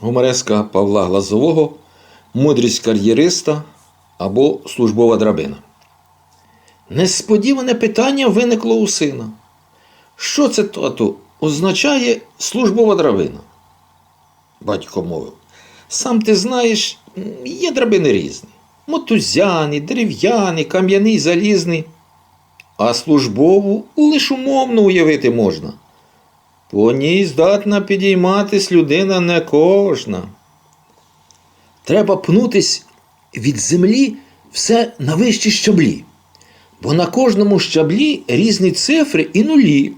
гумореска Павла Глазового, мудрість кар'єриста або службова драбина. Несподіване питання виникло у сина. Що це, тату, означає службова драбина? Батько мовив. Сам ти знаєш, є драбини різні. Мотузяні, дерев'яні, кам'яні, залізні. А службову лиш умовно уявити можна. По ній здатна підійматись людина не кожна. Треба пнутись від землі все на вищі щаблі, бо на кожному щаблі різні цифри і нулі.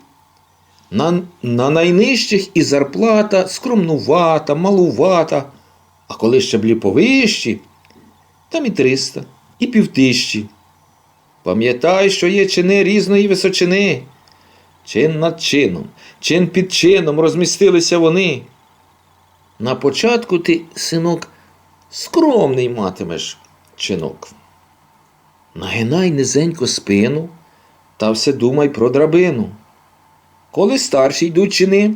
На, на найнижчих і зарплата скромнувата, малувата, а коли щаблі повищі, там і 300, і півтищі. Пам'ятай, що є чини різної височини. Чин над чином, чин під чином розмістилися вони. На початку ти, синок, скромний матимеш чинок. Нагинай низенько спину та все думай про драбину. Коли старші йдуть чини,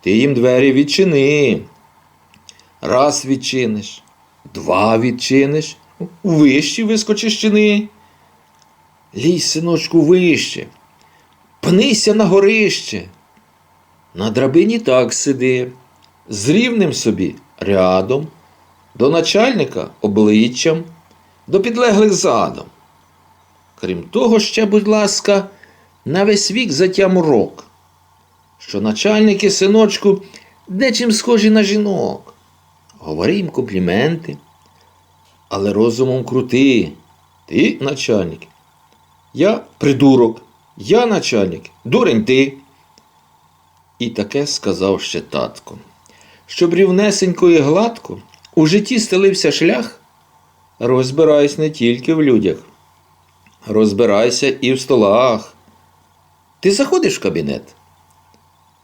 ти їм двері відчини. Раз відчиниш, два відчиниш, вищі вискочиш чини. Лізь, синочку, вище, пнися на горище. На драбині так сиди, з рівним собі рядом, до начальника обличчям, до підлеглих задом. Крім того, ще, будь ласка, на весь вік затям урок, що начальники, синочку, дечим схожі на жінок. Говори їм компліменти, але розумом крути. Ти начальник. Я придурок, я начальник, дурень ти. І таке сказав ще татко. Щоб рівнесенько і гладко у житті стелився шлях, розбирайся не тільки в людях, розбирайся і в столах. Ти заходиш в кабінет?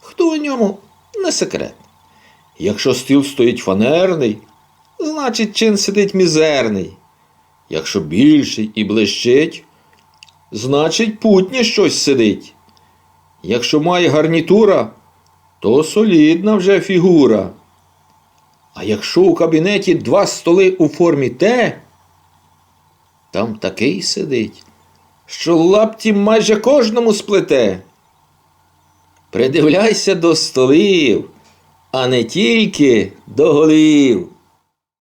Хто у ньому не секрет. Якщо стіл стоїть фанерний, значить чин сидить мізерний. Якщо більший і блищить, значить путнє щось сидить. Якщо має гарнітура, то солідна вже фігура. А якщо у кабінеті два столи у формі Т, там такий сидить, що лапті майже кожному сплете. Придивляйся до столів, а не тільки до голів.